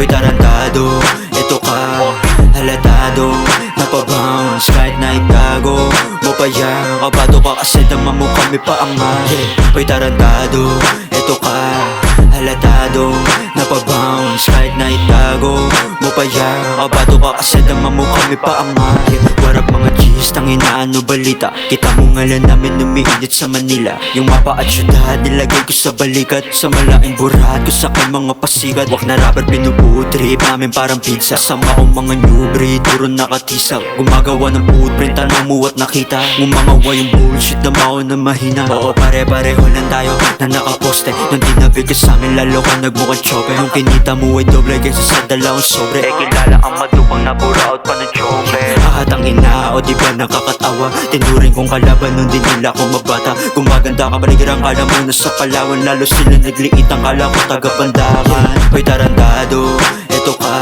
Ako'y tarantado Ito ka, halatado. Napabounce kahit na itago Mo pa yan, kabado ka kasi naman mo kami paangat Ako'y tarantado Ito ka, halatado. Napabounce kahit na itago Mo pa yan, kabado ka kasi naman mo kami paangat G's, tangina ano balita. Kita mo ngalan namin umiinit sa Manila. Yung mapa at syudad nilagay ko sa balikat. Sa malaking burat ko sa akin mga pasikat Wag na rapper pinubuo trip namin parang pizza. Sama ko mga new breed, puro nakatisak Gumagawa ng footprint, tanong mo at nakita. Ngumangawa yung bullshit na mao na mahina. Oo pare-pareho lang tayo na nakaposte. Nung tinabi ka sa amin lalo ka nagmukhang chope. Nung kinita mo ay doble kaysa sa dalawang sobre. Eh kilala ang madupang na pura out pa ng chope Ahatang ina o di ba nakakatawa? Tinuring kong kalaban nung di nila ako mabata. Gumaganda ka baligirang kala mo na sa Palawan Lalo sila nagliit ang kala ko taga Pandakan Hoy tarantado, eto ka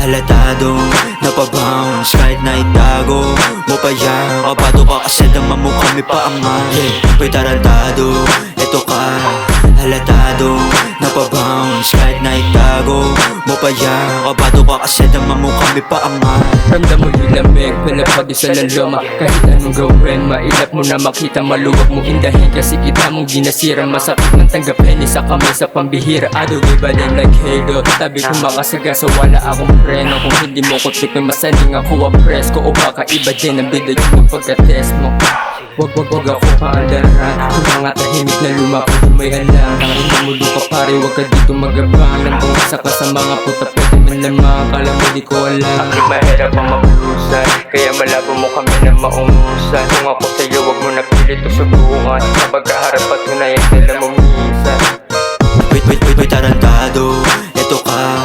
Halatado, napabounce Kahit na itago mo pa yan. Kabado ka kasi naman mo kami paangat yeah. Hoy tarantado, itago mo pa yan Kabado ka kasi naman mo kami paangat Ramdam mo yung lamig, pinapag-isa ng loma. Kahit anong gawin, mailap mo na makita Maluwag mo indahin kasi kita mong ginasira Masakit ng tanggapin, isa kami sa pambihira. Ado iba din like halo Tabi ko makasaga so wala akong preno. Kung hindi mo ko trip, may masaling ako apres ko O baka iba din ang bida yung pagka-test mo Wag wag wag ako paandaran Yung mga tahimik na lumako kung may alam Ang ina mo lupa pare wag ka dito magabang Nandung isa ka sa mga puta pwede man lamang Kala mo di ko alam. Ang mahirap ang mabulusan Kaya malabo mo kami na maungusan Kung ako sa'yo wag mo na pilit o subukan. Kapag kaharap at tunayan sila mo minsan Wait, wait, wait, wait, tarantado Eto ka,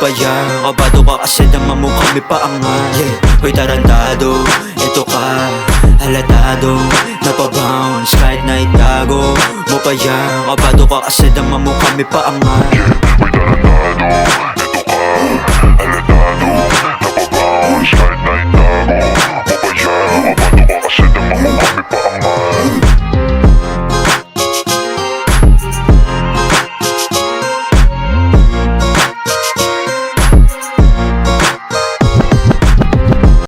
pa yan Kabado ka kasi naman mo kami paangat yeah. Hoy tarantado, eto ka Halatado, napabounce kahit na itago mo pa yan. Kabado ka kasi naman mo kami paangat